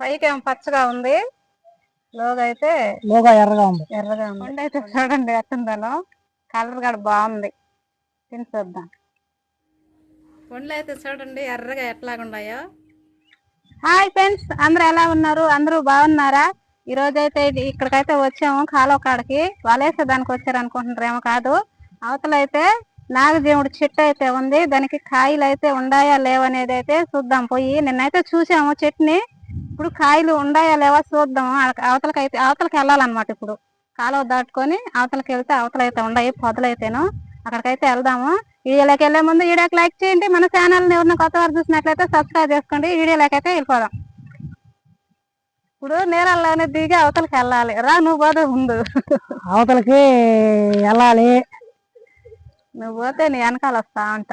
పైకి ఏమో పచ్చగా ఉంది. లోగా అయితే లోగా ఎర్రగా ఉంది. ఎర్రగా ఉంది. పండు అయితే చూడండి ఎట్టుందనో కలర్ కూడా బాగుంది. తిని చూద్దాం. పండ్లు అయితే చూడండి ఎర్రగా ఎట్లాగున్నాయో హాయ్ ఫ్రెండ్స్ అందరూ ఎలా ఉన్నారు? అందరూ బాగున్నారా? ఈ రోజు అయితే ఇది ఇక్కడికైతే వచ్చాము కాలువ కాడకి. వలేసే దానికి వచ్చారు అనుకుంటున్నారేమో కాదు. అవతల అయితే నాగజీవుడు చెట్టు అయితే ఉంది. దానికి కాయలు అయితే ఉండాయా లేవనేది అయితే చూద్దాం. పోయి నిన్నైతే చూసాము చెట్టుని. ఇప్పుడు కాయలు ఉండాయా లేవా చూద్దాము ఆ- అవతలకైతే అవతలకి వెళ్ళాలన్నమాట ఇప్పుడు. కాలువ దాటుకొని అవతలకి వెళ్తే అవతల అయితే ఉన్నాయి పొదలైతేను అక్కడికైతే వెళ్దాము. వీడియోలోకి వెళ్ళే ముందు వీడియోకి లైక్ చేయండి. మన ఛానల్ని ఎవరైనా కొత్త వారు చూసినట్లయితే సబ్స్క్రైబ్ చేసుకోండి. వీడియోలోకి అయితే వెళ్ళిపోదాం. ఇప్పుడు నీళ్ళల్లోనే దిగి అవతలకి వెళ్ళాలి. రా నువ్వు పోతే ముందు. అవతలకి వెళ్ళాలి. నువ్వు పోతే నీ వెనకాల వస్తా అంట.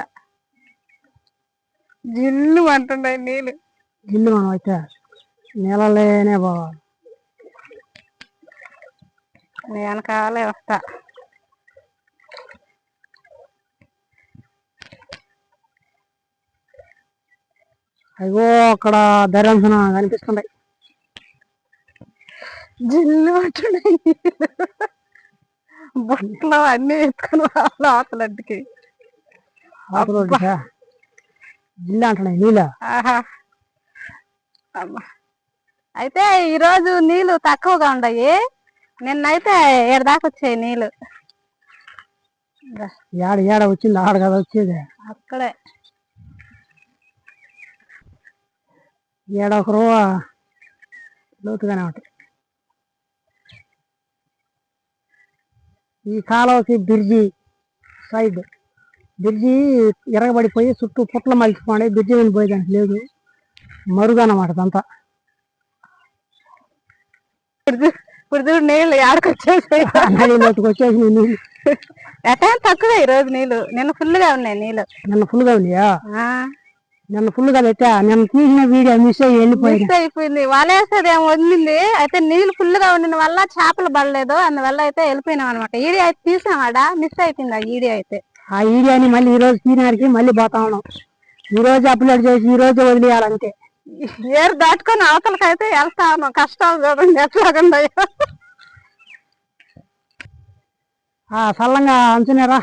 జిల్లు అంటున్నాయి నీళ్ళు. ఇల్లు మనం అయితే నీళ్ళలోనే పోవాలి. వెనకాలే వస్తా. అయ్యో అక్కడ ధైర్యంసన కనిపిస్తున్నాయి జిల్లు. బుట్టలో అన్ని ఎత్తుకొని అవతల ఒడ్డుకా? ఇల్లు అంటున్నాయి నీళ్ళ ఆహా. అమ్మా. అయితే ఈరోజు నీళ్ళు తక్కువగా ఉన్నాయి నిన్నైతే ఏడు దాకా వచ్చాయి నీళ్ళు. ఏడ ఏడ వచ్చింది? ఆడ కదా వచ్చేది. అక్కడే. ఏడ ఒక రో లోతుగానే ఉంటాయి ఈ కాలువకి బ్రిడ్జి సైడ్. బ్రిడ్జి ఎరగబడిపోయి చుట్టూ పుట్ల మలిచిపోయి బ్రిడ్జి మీద పోయేదానికి లేదు. మరుగు అన్నమాట అదంతా. ఇప్పుడు నదిలోకి వచ్చేసి నీళ్ళు. ఎటా తక్కువే ఈ రోజు నీళ్ళు నిన్న ఫుల్గా ఉన్నాయి నీళ్ళు నిన్న ఫుల్గా ఉన్నాయా? ఆ, నిన్న ఫుల్గా పెట్టా. నిన్న తీసిన వీడియో మిస్ అయ్యి వెళ్ళిపోయింది మిస్ అయిపోయింది. వలేసేది ఏమో వదిలింది అయితే నీళ్ళు ఫుల్గా ఉండిన వల్ల చేపలు పడలేదు. అందువల్ల అయితే వెళ్ళిపోయినాం అనమాట ఈడి అయితే తీసామాడ మిస్ అయిపోయింది ఆ ఈడి అయితే. ఆ వీడియోని మళ్ళీ ఈ రోజు తీనాడికి మళ్ళీ పోతా ఉన్నాం. ఈ రోజు అప్లోడ్ చేసి ఈ రోజు వదిలేయాలంతే. ఏరు దాటుకొని అవతలకైతే వెళ్తా ఉన్నాం కష్టాలు చూడండి ఎట్లాగున్నాయో ఆ సల్లంగా అంచునేరా?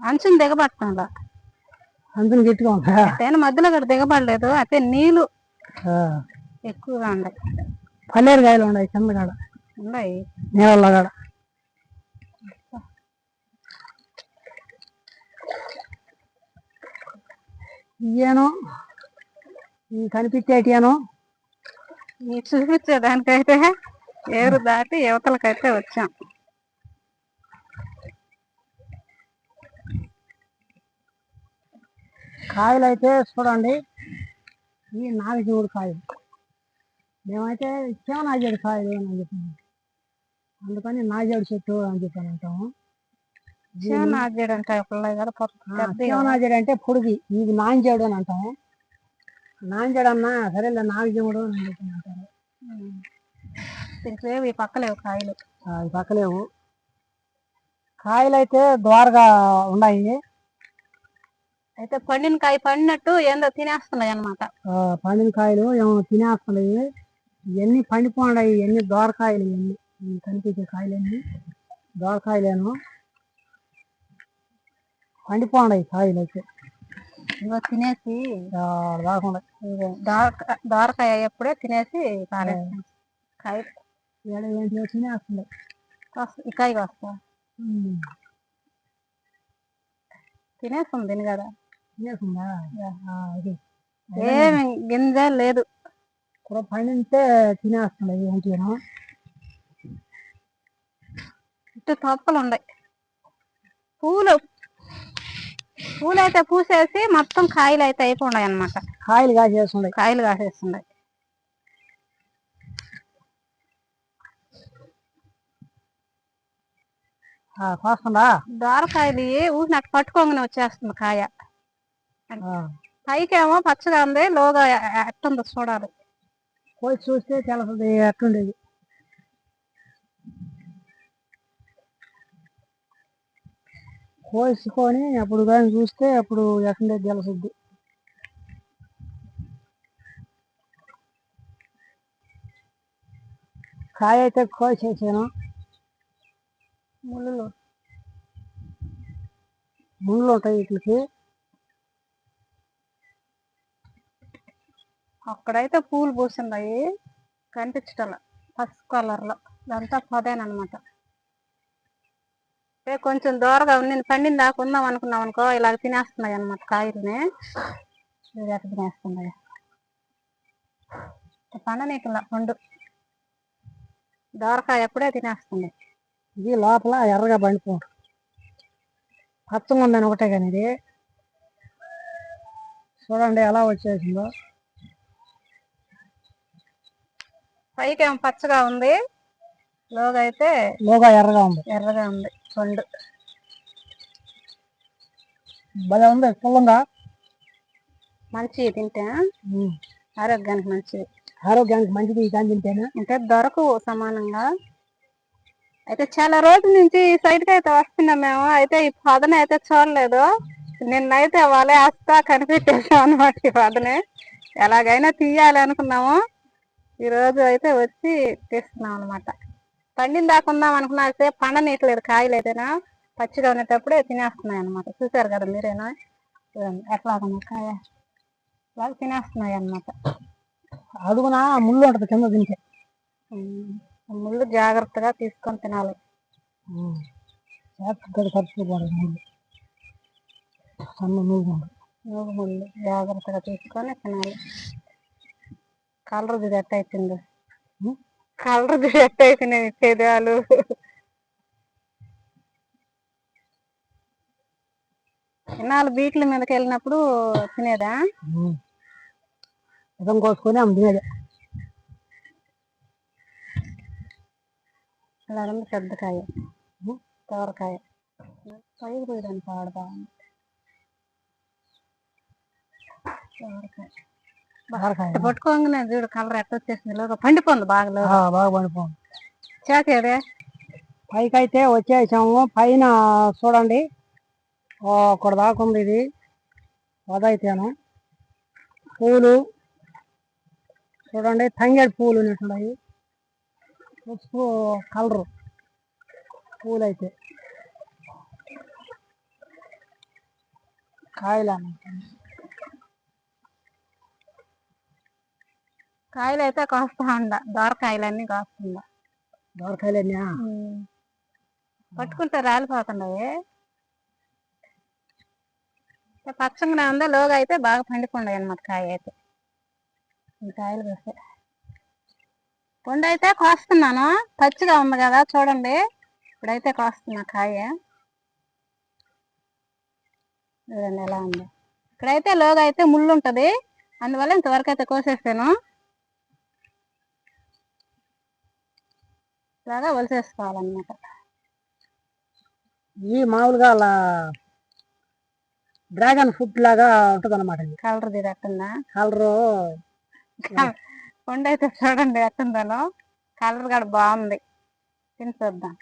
అంచుని దిగబడుతుందా అంచుని గట్టిగా ఉందా? మధ్యలో కూడా దిగబడలేదు. అయితే నీళ్ళు ఎక్కువగా ఉన్నాయి. పల్లేరు కాయలు ఉన్నాయి కింద కాడ. ఉన్నాయి. నీళ్ళ కాడ. ఇయ్యాను. ఈ కనిపించేటియాను? ఈ చూపించేదానికైతే ఏరు దాటి యువతలకైతే వచ్చాం. కాయలు అయితే చూడండి. ఈ నాగశివుడు కాయలు. మేమైతే ఇచ్చాము నాగేడు కాయలు అని చెప్పాను అందుకని నాగేడు చెట్టు అని చెప్పాను అంటాము. నాజేడు నాగేడు అంటే పొడిగి. ఇది నాంజేడు అని అంటాము. నాంజేడు అన్నా సరేలే చెప్పి అంటారు. ఇంకేవి ఈ పక్కలేవు కాయలు. ఈ పక్కలేవు. కాయలు అయితే ద్వారగా ఉన్నాయి. అయితే పండిన కాయ పండినట్టు ఏందో తినేస్తున్నాయి అన్నమాట. ఆ, పండిన కాయలు ఏమో తినేస్తున్నాయి. ఇవన్నీ పండిపోయి ఇవన్నీ దోరకాయలు ఇవన్నీ కనిపించే కాయలన్నీ. దోరకాయలేను పండిపోయి కాయలు అయితే ఇగో తినేసి దోరక- దోరకాయ అయ్యేప్పుడే తినేసి పారేస్తాం. కాయ ఏడ ఏంటి తినేస్తున్నాయి వస్త- తినేస్తుంది తిని కదా. తినేస్తుందా? ఏమి గింజ లేదు. పండితే ఏంటిను ఇటు తొప్పలు ఉన్నాయి పూలు. పూలు అయితే పూసేసి మొత్తం కాయలు అయితే అయిపోయి అన్నమాట కాయలు కాసేస్తున్నాయి. కాయలు కాసేస్తున్నాయి. ఆ, కోస్తుందా? దోరకాయలు ఊసినట్టు పట్టుకోగానే వచ్చేస్తుంది కాయ. పైకేమో పచ్చగా ఉంది లోగా ఎట్టుందో చూడాలి. పోయి చూస్తే తెలుస్తుంది ఎట్లుండేది కోసుకొని అప్పుడు కానీ చూస్తే అప్పుడు ఎక్కడే తెలుసుద్ది. కాయ అయితే కోసేసాను ముళ్ళు ముళ్ళు ఉంటాయి వీటికి. అక్కడైతే పూలు పూసినాయి కనిపించటం పసుపు కలర్లో. ఇదంతా పదేనమాట అంటే కొంచెం దూరగా ఉంది. పండిన దాకా ఉందాం అనుకున్నాం అనుకో ఇలా తినేస్తున్నాయి అనమాట కాయల్ని. ఎట్లా తినేస్తున్నాయి. పండనీకల పండు. దోరకాయ ఎప్పుడే తినేస్తుంది. ఇది లోపల ఎర్రగా పండిపోతుంది పచ్చగా ఉందని ఒకటే కానీ ఇది. చూడండి ఎలా వచ్చేసిందో. పైకి ఏమో పచ్చగా ఉంది. లోగా అయితే లోగా ఎర్రగా ఉంది. ఎర్రగా ఉంది. పండు భలే ఉంది పుల్లంగా. మంచివి తింటే. ఆరోగ్యానికి మంచిది. ఆరోగ్యానికి మంచిది ఈ కాని తింటేనే? అంటే దొరకవు సమానంగా. అయితే చాలా రోజుల నుంచి ఈ సైడ్కి అయితే వస్తున్నాం మేము అయితే ఈ పదన అయితే చూడలేదు. నిన్నైతే వాళ్ళే వస్తా కనిపెట్టేసాం అనమాట ఈ పదనే ఎలాగైనా తీయాలి అనుకున్నాము. ఈ రోజు అయితే వచ్చి తీస్తున్నాం అనమాట పండిన దాకా ఉందాం అనుకున్నా అయితే పండనీయట్లేదు కాయలు అయితేనా పచ్చిగా ఉండేటప్పుడే తినేస్తున్నాయి అనమాట చూసారు కదా మీరేనా? ఎట్లా కాయ. ఇలాగ తినేస్తున్నాయి అనమాట అడుగున ముళ్ళు ఉంటుంది కింద తింటే ముళ్ళు జాగ్రత్తగా తీసుకొని తినాలి. పడదు ముళ్ళు సన్న నూగు ముళ్ళు. నూగు ముళ్ళు. జాగ్రత్తగా తీసుకొని తినాలి. కలర్ అయిపోయింది ఉం? కలర్ ఎట్ట అయిపోయినాయి పెదాలు నాలుగు బీట్ల మీదకి వెళ్ళినప్పుడు తినేదా. ఇదం కోసుకొని ఆమె తినేది. ఇలా ఉంది పెద్ద కాయ తోరకాయ. పైకి పోయడానికి ఆడదా తోరకాయ. పట్టుకోగానే చూడు కలర్ ఎట్ట వచ్చేసింది. లోగా పండిపోంది బాగా బాగా పడిపోయింది చేసేదే పైకి అయితే వచ్చేసాము. పైన చూడండి. అక్కడ దాకా ఉంది ఇది. వదైతేను పూలు. చూడండి తంగేడు పూలు ఉన్నట్టున్నాయి కలరు. పూలు అయితే కాయలు అన్నమాట. కాయలు అయితే కోస్తా ఉండ దోరకాయలన్నీ కోస్తుండ. దొరకాయలేనా పట్టుకుంటే రాలిపోతున్నాయి. పచ్చగా ఉందా లోగా అయితే బాగా పండుకుండాయి అన్నమాట కాయ అయితే కాయలు కోస్తే. పండు అయితే కోస్తున్నాను. పచ్చిగా ఉంది కదా చూడండి. ఇప్పుడైతే కోస్తున్నా కాయ. చూడండి ఎలా ఉంది. ఇక్కడైతే లోగా అయితే ముళ్ళు ఉంటది. అందువల్ల ఇంతవరకు అయితే కోసేస్తాను. ఇలాగా వలిసేసుకోవాలన్నమాట. ఇది మామూలుగా అలా డ్రాగన్ ఫ్రూట్ లాగా ఉంటుంది అనమాట ఇది. కలర్ దిగట్టుందా కలరు పండు అయితే చూడండి ఎట్టుందనో. కలర్ కూడా బాగుంది. తిని చూద్దాం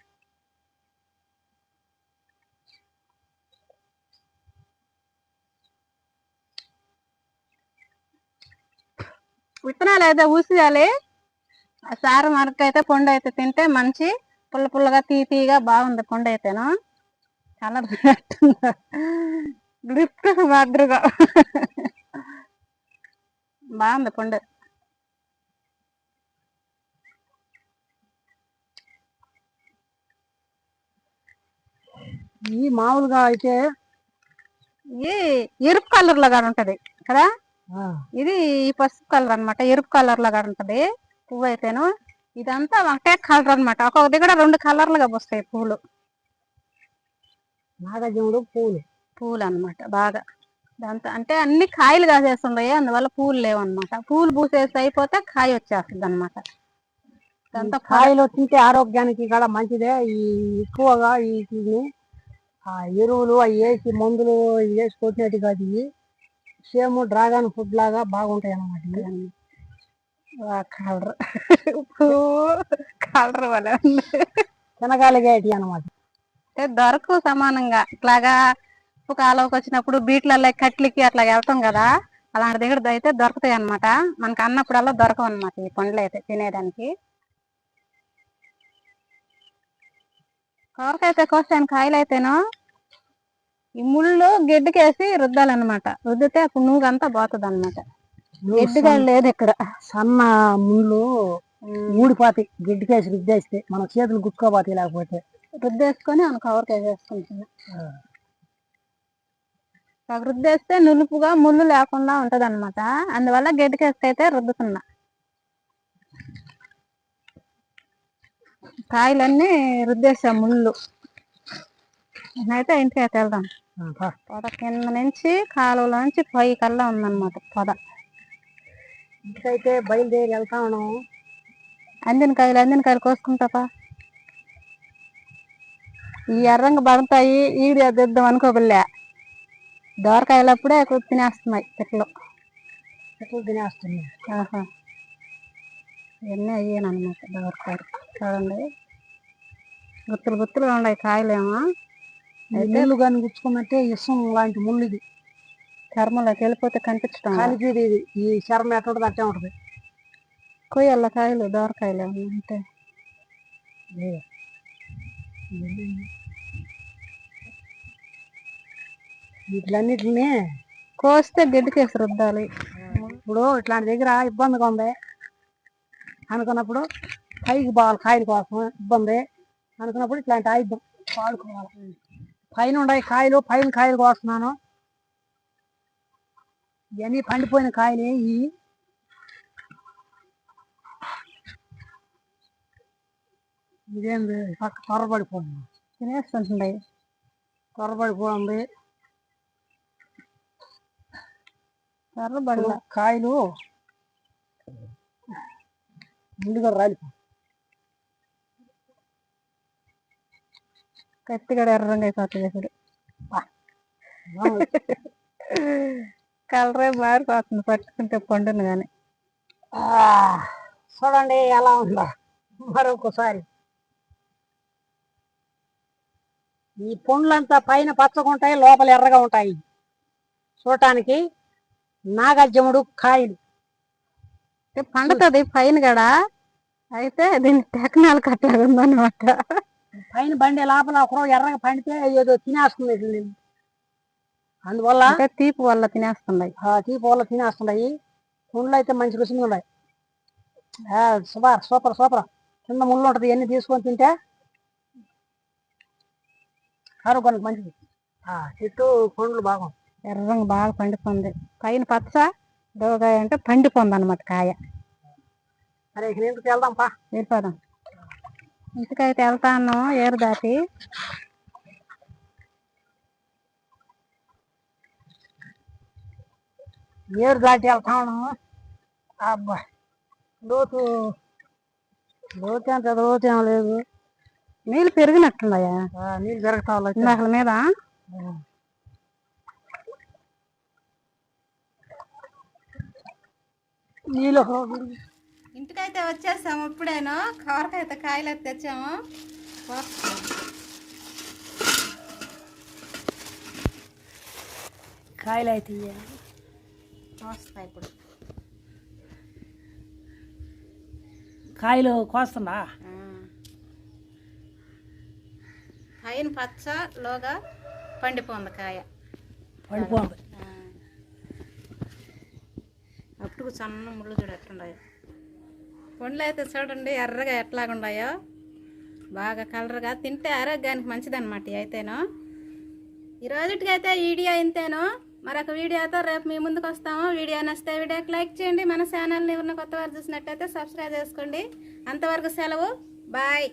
విత్తనాలు అయితే ఊసేయాలి. సారు మరక అయితే పండు అయితే తింటే మంచి పుల్ల పుల్లగా తీ తీగా బాగుంది పండు అయితేను. కలర్ గ్రిప్ మాదిరిగా. బాగుంది పండు. ఈ మామూలుగా అయితే ఇది ఎరుపు కలర్లో కూడా ఉంటది కదా ఇది పసుపు కలర్ అన్నమాట ఎరుపు కలర్లో కూడా ఉంటది పువ్వు అయితేను ఇదంతా ఒకటే కలర్ అన్నమాట. ఒక్కొక్క దగ్గర రెండు కలర్లుగా వస్తాయి పూలు. నాగజముడు పూలు. పూలు అన్నమాట బాగా. దాంతో అంటే అన్ని కాయలు కాసేస్తున్నాయి అందువల్ల పూలు లేవన్నమాట. పూలు పూసేసి అయిపోతే కాయ వచ్చేస్తుంది అనమాట దాంతో కాయలు తింటే ఆరోగ్యానికి కూడా మంచిదే. ఈ ఎక్కువగా ఈ ఆ ఎరువులు అవి వేసి మందులు వేసి కొట్టినట్టు కాదు ఇవి. సేమ్ డ్రాగన్ ఫుడ్ లాగా బాగుంటాయి అన్నమాట. కలర్. పువ్వు కలర్ వల్ల అన్నమాట అంటే దొరకు సమానంగా. ఇట్లాగా ఉప్పు కాలువకి వచ్చినప్పుడు బీట్లలో కట్లకి అట్లా వెళ్తాం కదా అలాంటి దగ్గర అయితే దొరుకుతాయి అన్నమాట. మనకు అన్నప్పుడల్లా దొరకవు అన్నమాట ఈ పండ్లు అయితే తినేదానికి. కారకైతే కోసాను కాయలు అయితేనో ఈ ముళ్ళు గెడ్డకేసి రుద్దాలన్నమాట. రుద్దితే అప్పుడు నూగంతా పోతుంది అనమాట గెడ్డిగా లేదు ఇక్కడ. సన్న ముళ్ళు ఊడిపోతాయి. గిడ్డికేసి రుద్దేస్తే మన చేతులు గుచ్చుకోపోతాయి లేకపోతే. రుద్దేసుకొని మనం కవర్కి వేసేసుకుంటున్నాం సగం రుద్దేస్తే నులుపుగా ముళ్ళు లేకుండా ఉంటది అనమాట అందువల్ల గడ్డికేస్తే రుద్దుతున్నా. కాయలన్నీ రుద్దేసాం ముళ్ళు. అయితే ఇంటికి అయితే వెళ్దాం పొద కింద నుంచి కాలువలో నుంచి పై కల్లా ఉందన్నమాట పొద. ఇంటికైతే బయలుదేరి వెళ్తా ఉన్నాం. అందిన కాయలు అందిన కాయలు కోసుకుంటాపా ఈ ఎర్రంగా పడతాయి ఈడి అద్దిద్దాం అనుకోబిల్లే. దోరకాయలు అప్పుడే తినేస్తున్నాయి చెట్లు చెట్లు తినేస్తుంది ఆహా. ఇవన్నీ అయ్యాను అనమాట దోరకాయలు. చూడండి. గుత్తులు గుత్తులుగా ఉన్నాయి కాయలేమో. ముళ్ళు కానీ గుచ్చుకున్నట్టే ఇసం లాంటి ముళ్ళు ఇది. చర్మంలోకి వెళ్ళిపోతే కనిపించడం. కలిపి ఇది ఈ చర్మం ఎట్లా ఉంటుంది అట్టే ఉంటుంది. కొయ్యల్ల కాయలు దోరకాయలు అంటే వీటిలన్నిటిని కోస్తే గడ్డికేసి రుద్దాలి. ఇప్పుడు ఇట్లాంటి దగ్గర ఇబ్బందిగా ఉంది. అనుకున్నప్పుడు పైకి పోవాలి కాయల కోసం. ఇబ్బంది. అనుకున్నప్పుడు ఇట్లాంటి ఆయుధం వాడుకోవాలి. పైన ఉన్నాయి కాయలు పైన కాయలు కోస్తున్నాను. ఇవన్నీ పండిపోయిన కాయలు ఇవి ఇదేంది? పక్క త్వరపడిపోయింది. తినేస్తుంటాయి త్వరపడిపోయింది. ఎర్రబడిలా కాయలు ముందుగా రాలిపో. కత్తిగడ ఎర్రంగా అయిపోతుంది ఇప్పుడు కలరే మారిపోతుంది పట్టుకుంటే పండును కానీ చూడండి ఎలా ఉందో. మరొకసారి. ఈ పండ్లంతా పైన పచ్చగా ఉంటాయి లోపల ఎర్రగా ఉంటాయి. చూడటానికి నాగజ్జముడు కాయలు పండుతుంది పైన గడ? అయితే దీని టెక్నాలజీ అట్లా ఉందన్నమాట. పైన బండి లోపల ఒకరో ఎర్రగా పండితే ఏదో తినేస్తుంది. అందువల్ల అంటే తీపి వల్ల తినేస్తున్నాయి. ఆ తీపి వల్ల తినేస్తున్నాయి. పండ్లు అయితే మంచి రుచిగా ఉన్నాయి. ఆ, సూపర్ సూపర్ సూపర్. కింద ముళ్ళు ఉంటుంది ఇవన్నీ తీసుకొని తింటే ఆరోగ్యానికి మంచిది. ఆ, చెట్టు పండ్లు బాగుంది ఎర్రంగా బాగా పండిపోయింది పైన పచ్చ దోగాయ అంటే పండిపోంది అనమాట కాయ అరే ఇంటికి వెళ్దాం పా. వెళ్ళిపోదాం ఇంటికైతే వెళ్తాను ఏరు దాటి. ఏరు దాటి వెళ్తాను. అబ్బా లోతు లోతు ఎంత లోతు ఏం లేదు. నీళ్ళు పెరిగినట్టున్నాయా? ఆ, నీళ్ళు పెరుగుతా ఉన్నాయి. ఇందాకల మీద? నీళ్ళు ఇంటికైతే వచ్చేసాము ఇప్పుడేనో? కవరకైతే కాయలు అయితే తెచ్చాము. కాయలు అయితే వస్తాయి ఇప్పుడు కాయలు కోస్తున్నా? పైన పచ్చ లోగా పండిపోంది కాయ. పడిపోతుంది అప్పుడు సన్న ముళ్ళు చూడు ఎట్లున్నాయో పండ్లు అయితే చూడండి ఎర్రగా ఎట్లాగుండాయో బాగా కలర్గా. తింటే ఆరోగ్యానికి మంచిదన్నమాట అయితేనో. ఈ రోజుటికైతే ఈ వీడియో ఇంతేనో. మరొక వీడియోతో రేపు మీ ముందుకు వస్తాము. వీడియో నచ్చితే వీడియోకి లైక్ చేయండి. మన ఛానల్ని ఎవరిన కొత్త వారు చూసినట్టయితే సబ్స్క్రైబ్ చేసుకోండి. అంతవరకు సెలవు. బాయ్.